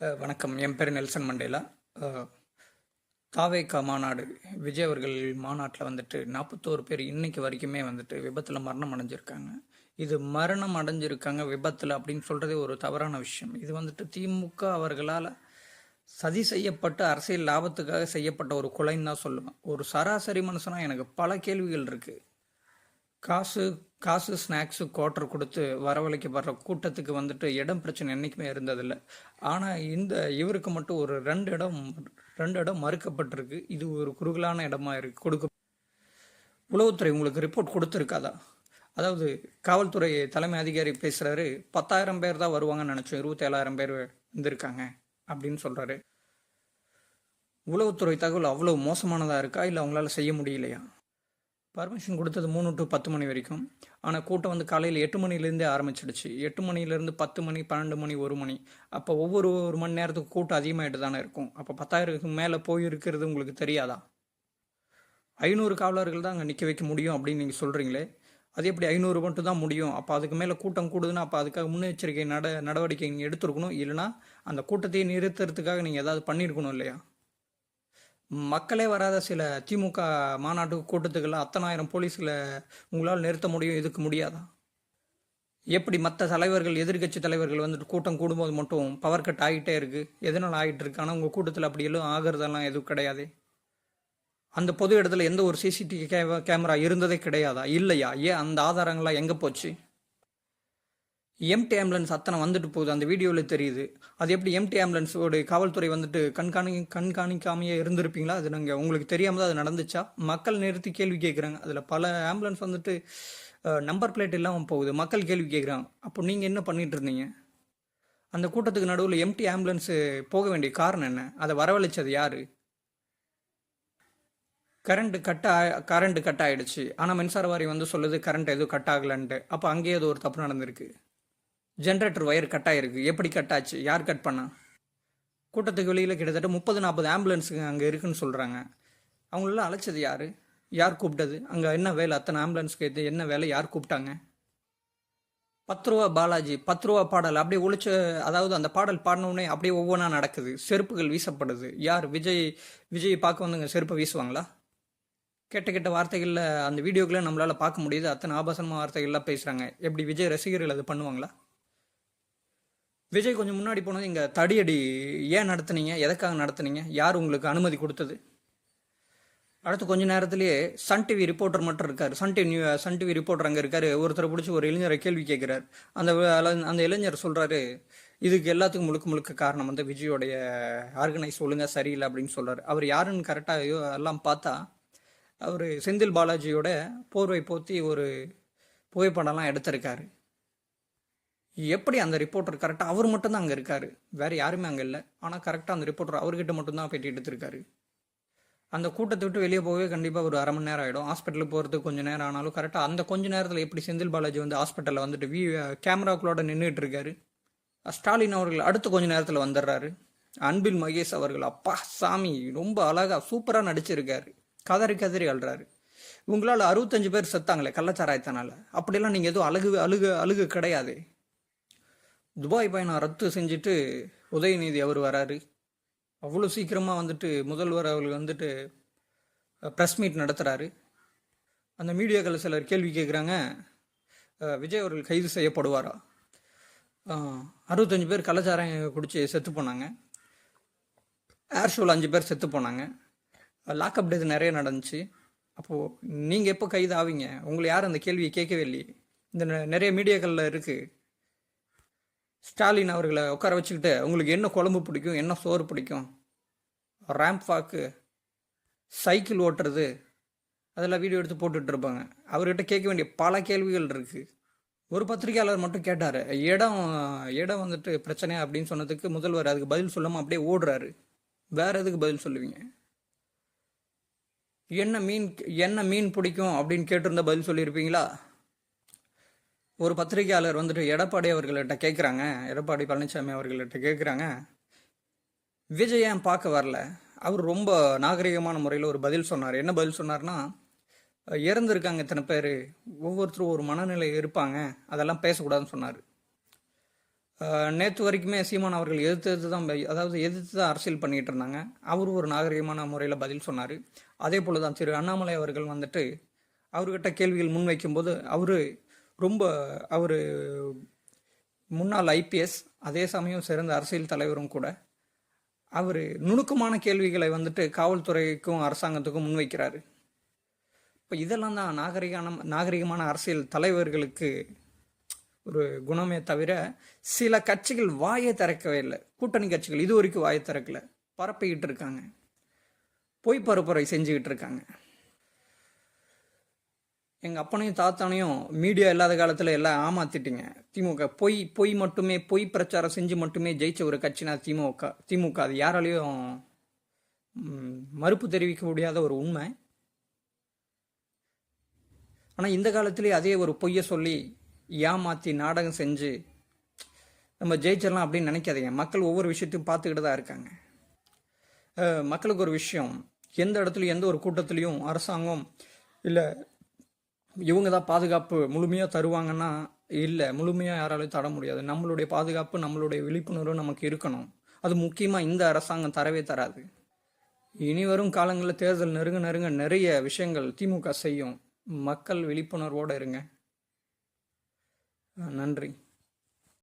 வணக்கம். என் பேர் Nelson Mandela. அஹ் மாநாடு விஜய் அவர்கள் மாநாட்டில் வந்துட்டு நாற்பத்தோரு பேர் இன்னைக்கு வரைக்குமே வந்துட்டு விபத்தில் மரணம் அடைஞ்சிருக்காங்க. இது மரணம் அடைஞ்சிருக்காங்க விபத்தில் அப்படின்னு சொல்கிறதே ஒரு தவறான விஷயம். இது வந்துட்டு திமுக அவர்களால் சதி செய்யப்பட்டு அரசியல் லாபத்துக்காக செய்யப்பட்ட ஒரு கொலைன்னு தான் சொல்லுவேன். ஒரு சராசரி மனுஷனா எனக்கு பல கேள்விகள் இருக்குது காசு காசு ஸ்நாக்ஸு குவார்ட்டர் கொடுத்து வரவழைக்கப்படுற கூட்டத்துக்கு வந்துட்டு இடம் பிரச்சனை என்றைக்குமே இருந்ததில்லை. ஆனால் இந்த இவருக்கு மட்டும் ஒரு ரெண்டு இடம் ரெண்டு இடம் மறுக்கப்பட்டிருக்கு. இது ஒரு குறுகலான இடமா இருக்கு கொடுக்க உளவுத்துறை உங்களுக்கு ரிப்போர்ட் கொடுத்துருக்காதா? அதாவது காவல்துறை தலைமை அதிகாரி பேசுகிறாரு பத்தாயிரம் பேர் தான் வருவாங்கன்னு நினச்சோம் இருபத்தேழாயிரம் பேர் வந்திருக்காங்க அப்படின்னு சொல்கிறாரு உளவுத்துறை தகவல் அவ்வளோ மோசமானதாக இருக்கா? இல்லை அவங்களால செய்ய முடியலையா? பர்மிஷன் கொடுத்தது மூணு டு பத்து மணி வரைக்கும். ஆனால் கூட்டம் வந்து காலையில் எட்டு மணிலேருந்தே ஆரம்பிச்சிடுச்சு. எட்டு மணிலேருந்து பத்து மணி பன்னெண்டு மணி ஒரு மணி. அப்போ ஒவ்வொரு ஒரு மணி நேரத்துக்கு கூட்டம் அதிகமாகிட்டு தானே இருக்கும். அப்போ பத்தாயிரத்துக்கு மேலே போய் இருக்கிறது உங்களுக்கு தெரியாதா? ஐநூறு காவலர்கள் தான் அங்கே நிற்க வைக்க முடியும் அப்படின்னு நீங்கள் சொல்கிறீங்களே அது எப்படி ஐநூறு மட்டும் தான் முடியும்? அப்போ அதுக்கு மேலே கூட்டம் கூடுதுன்னா அப்போ அதுக்காக முன்னெச்சரிக்கை நட நடவடிக்கை நீங்கள் எடுத்துருக்கணும். இல்லைனா அந்த கூட்டத்தையே நிறுத்துறதுக்காக நீங்கள் ஏதாவது பண்ணியிருக்கணும் இல்லையா? மக்களே வராத சில திமுக மாநாட்டு கூட்டத்துக்கெல்லாம் அத்தனாயிரம் போலீஸ்களை உங்களால் நிறுத்த முடியும் இதுக்கு முடியாதா? எப்படி மற்ற தலைவர்கள் எதிர்க்கட்சி தலைவர்கள் வந்துட்டு கூட்டம் கூடும்போது மட்டும் பவர் கட் ஆகிட்டே இருக்கு? எதனால் ஆகிட்டு இருக்கு? ஆனால் உங்கள் கூட்டத்தில் அப்படி எல்லாம் ஆகிறதெல்லாம் எதுவும் கிடையாது. அந்த பொது இடத்துல எந்த ஒரு சிசிடிவி கேமரா இருந்ததே கிடையாதா? இல்லையா? ஏன் அந்த ஆதாரங்கள்லாம் எங்கே போச்சு? எம்டி ஆம்புலன்ஸ் அத்தனை வந்துட்டு போகுது. அந்த வீடியோவில் தெரியுது. அது எப்படி எம்டி ஆம்புலன்ஸோட காவல்துறை வந்துட்டு கண்காணி கண்காணிக்காமையே இருந்திருப்பீங்களா? அது நாங்கள் உங்களுக்கு தெரியாமல் தான் அது நடந்துச்சா? மக்கள் நிறுத்தி கேள்வி கேட்குறாங்க அதில் பல ஆம்புலன்ஸ் வந்துட்டு நம்பர் பிளேட் இல்லாமல் போகுது. மக்கள் கேள்வி கேட்குறாங்க அப்போ நீங்கள் என்ன பண்ணிட்டு இருந்தீங்க? அந்த கூட்டத்துக்கு நடுவில் எம்டி ஆம்புலன்ஸு போக வேண்டிய காரணம் என்ன? அதை வரவழைச்சது யார்? கரண்ட் கட் ஆ கரண்ட் கட் ஆகிடுச்சு ஆனால் மின்சார வாரி வந்து சொல்லுது கரண்ட் எதுவும் கட் ஆகலன்ட்டு. அப்போ அங்கேயே அது ஒரு தப்பு நடந்திருக்கு. ஜென்ரேட்டர் ஒயர் கட் ஆகிருக்கு எப்படி கட் ஆச்சு? யார் கட் பண்ணா? கூட்டத்துக்கு வெளியில் கிட்டத்தட்ட முப்பது நாற்பது ஆம்புலன்ஸுங்க அங்கே இருக்குன்னு சொல்கிறாங்க அவங்களெல்லாம் அழைச்சது யார்? யார் கூப்பிட்டது? அங்கே என்ன வேலை? அத்தனை ஆம்புலன்ஸ்க்கு இது என்ன வேலை? யார் கூப்பிட்டாங்க? பத்து ரூபா பாலாஜி பத்து ரூபா பாடல். அப்படியே ஒழிச்ச அதாவது அந்த பாடல் பாடினோடனே அப்படியே ஒவ்வொன்றா நடக்குது. செருப்புகள் வீசப்படுது. யார்? விஜய் விஜய் பார்க்க வந்துங்க. செருப்பை வீசுவாங்களா? கெட்ட கெட்ட வார்த்தைகளில் அந்த வீடியோக்களை நம்மளால் பார்க்க முடியுது. அத்தனை ஆபாசமான வார்த்தைகள்லாம் பேசுகிறாங்க எப்படி விஜய் ரசிகர்கள் அது பண்ணுவாங்களா? விஜய் கொஞ்சம் முன்னாடி போனது இங்கே தடியடி ஏன் நடத்துனீங்க? எதுக்காக நடத்துனீங்க? யார் உங்களுக்கு அனுமதி கொடுத்தது? அடுத்து கொஞ்ச நேரத்திலேயே சன் டிவி ரிப்போர்ட்டர் மட்டும் இருக்கார். Sun TV new Sun TV reporter அங்கே இருக்காரு. ஒருத்தர் பிடிச்சி ஒரு இளைஞரை கேள்வி கேட்குறாரு அந்த அந்த இளைஞர் சொல்கிறாரு இதுக்கு எல்லாத்துக்கும் முழுக்க முழுக்க காரணம் வந்து விஜயோடைய ஆர்கனைஸ் ஒழுங்காக சரியில்லை அப்படின்னு சொல்கிறார் அவர் யாருன்னு கரெக்டாக எல்லாம் பார்த்தா அவர் செந்தில் பாலாஜியோட போர்வை போற்றி ஒரு புகைப்படம்லாம் எடுத்திருக்காரு. எப்படி அந்த ரிப்போர்ட்டர் கரெக்டாக அவர் மட்டும்தான் அங்கே இருக்காரு. வேறு யாருமே அங்கே இல்லை. ஆனால் கரெக்டாக அந்த ரிப்போர்ட்டர் அவர்கிட்ட மட்டும்தான் பேட்டி எடுத்திருக்காரு. அந்த கூட்டத்தை விட்டு வெளியே போகவே கண்டிப்பாக ஒரு அரை மணி நேரம் ஆகிடும் ஹாஸ்பிட்டலுக்கு போகிறதுக்கு கொஞ்சம் நேரம் ஆனாலும் கரெக்டாக அந்த கொஞ்ச நேரத்தில் எப்படி செந்தில் பாலாஜி வந்து ஹாஸ்பிட்டலில் வந்துட்டு வி கேமராக்களோட நின்றுட்டு இருக்காரு. ஸ்டாலின் அவர்கள் அடுத்த கொஞ்ச நேரத்தில் வந்துடுறாரு. அன்பில் மகேஷ் அவர்கள் அப்பா சாமி ரொம்ப அழகாக சூப்பராக நடிச்சிருக்காரு. கதறி கதறி அழுறாரு. உங்களால் அறுபத்தஞ்சு பேர் செத்தாங்களே கள்ளச்சாராயத்தனால. அப்படிலாம் நீங்கள் எதுவும் அழுகு அழுகு அழுகு கிடையாது. துபாய் பயணம் ரத்து செஞ்சுட்டு உதயநிதி அவர் வராரு. அவ்வளோ சீக்கிரமாக வந்துட்டு முதல்வர் அவர்கள் வந்துட்டு ப்ரெஸ் மீட் நடத்துகிறாரு அந்த மீடியாக்கள் சிலர் கேள்வி கேட்குறாங்க விஜய் அவர்கள் கைது செய்யப்படுவாரா? அறுபத்தஞ்சு பேர் கலாச்சாரம் குடிச்சு செத்து போனாங்க. ஏர் ஷோவில் அஞ்சு பேர் செத்து போனாங்க. லாக்அப் டேஸ் நிறைய நடந்துச்சு. அப்போது நீங்கள் எப்போ கைது ஆவீங்க உங்களை யாரும் அந்த கேள்வியை கேட்கவே இல்லையே. இந்த நெ- நிறைய மீடியாக்களில் இருக்குது ஸ்டாலின் அவர்களை உட்கார வச்சுக்கிட்டு உங்களுக்கு என்ன குழம்பு பிடிக்கும்? என்ன சோறு பிடிக்கும்? ரேம்ப் வாக்கு சைக்கிள் ஓட்டுறது. அதெல்லாம் வீடியோ எடுத்து போட்டுட்ருப்பாங்க அவர்கிட்ட கேட்க வேண்டிய பல கேள்விகள் இருக்குது ஒரு பத்திரிகையாளர் மட்டும் கேட்டார் இடம் இடம் வந்துட்டு பிரச்சனை அப்படின்னு சொன்னதுக்கு முதல்வர் அதுக்கு பதில் சொல்லாமல் அப்படியே ஓடுறாரு. வேற எதுக்கு பதில் சொல்லுவீங்க? என்ன மீன் என்ன மீன் பிடிக்கும்? அப்படின்னு கேட்டிருந்தா பதில் சொல்லியிருப்பீங்களா? ஒரு பத்திரிகையாளர் வந்துட்டு எடப்பாடி அவர்கள்ட்ட கேட்குறாங்க எடப்பாடி பழனிசாமி அவர்கள்ட்ட கேட்குறாங்க விஜயன் பார்க்க வரல? அவர் ரொம்ப நாகரிகமான முறையில் ஒரு பதில் சொன்னார். என்ன பதில் சொன்னார்னா இறந்துருக்காங்க இத்தனை பேர். ஒவ்வொருத்தரும் ஒரு மனநிலை இருப்பாங்க. அதெல்லாம் பேசக்கூடாதுன்னு சொன்னார். நேற்று வரைக்குமே சீமான் அவர்கள் எதிர்த்து எதிர்த்து தான் அதாவது எதிர்த்து தான் அரசியல் பண்ணிகிட்டு இருந்தாங்க. அவர் ஒரு நாகரிகமான முறையில் பதில் சொன்னார். அதே போல் தான் திரு அண்ணாமலை அவர்கள் வந்துட்டு அவர்கிட்ட கேள்விகள் முன்வைக்கும்போது அவர் ரொம்ப அவர் முன்னாள் ஐபிஎஸ் அதே சமயம் சிறந்த அரசியல் தலைவரும் கூட. அவர் நுணுக்கமான கேள்விகளை வந்துட்டு காவல்துறைக்கும் அரசாங்கத்துக்கும் முன்வைக்கிறாரு. இப்போ இதெல்லாம் தான் நாகரிகான நாகரிகமான அரசியல் தலைவர்களுக்கு ஒரு குணமே தவிர சில கட்சிகள் வாயை திறக்கவே இல்லை. கூட்டணி கட்சிகள் இது வரைக்கும் வாயை திறக்கல. பரப்பிக்கிட்டு இருக்காங்க. பொய் பரப்புரை செஞ்சுக்கிட்டு இருக்காங்க. எங்கள் அப்பனையும் தாத்தானையும் மீடியா இல்லாத காலத்தில் எல்லாம் ஏமாத்திட்டீங்க. திமுக பொய் பொய் மட்டுமே பொய் பிரச்சாரம் செஞ்சு மட்டுமே ஜெயிச்ச ஒரு கட்சினா திமுக திமுக. அது யாராலையும் மறுப்பு தெரிவிக்க முடியாத ஒரு உண்மை. ஆனால் இந்த காலத்திலே அதே ஒரு பொய்யை சொல்லி ஏமாற்றி நாடகம் செஞ்சு நம்ம ஜெயிச்சிடலாம் அப்படின்னு நினைக்காதீங்க. மக்கள் ஒவ்வொரு விஷயத்தையும் பார்த்துக்கிட்டு தான் இருக்காங்க. மக்களுக்கு ஒரு விஷயம் எந்த இடத்துலையும் எந்த ஒரு கூட்டத்துலேயும் அரசாங்கம் இல்லை இவங்க தான் பாதுகாப்பு முழுமையாக தருவாங்கன்னா இல்லை முழுமையாக யாராலையும் தர முடியாது. நம்மளுடைய பாதுகாப்பு நம்மளுடைய விழிப்புணர்வு நமக்கு இருக்கணும். அது முக்கியமாக இந்த அரசாங்கம் தரவே தராது. இனி வரும் காலங்களில் தேர்தல் நெருங்க நெருங்க நிறைய விஷயங்கள் திமுக செய்யும். மக்கள் விழிப்புணர்வோடு இருங்க. நன்றி.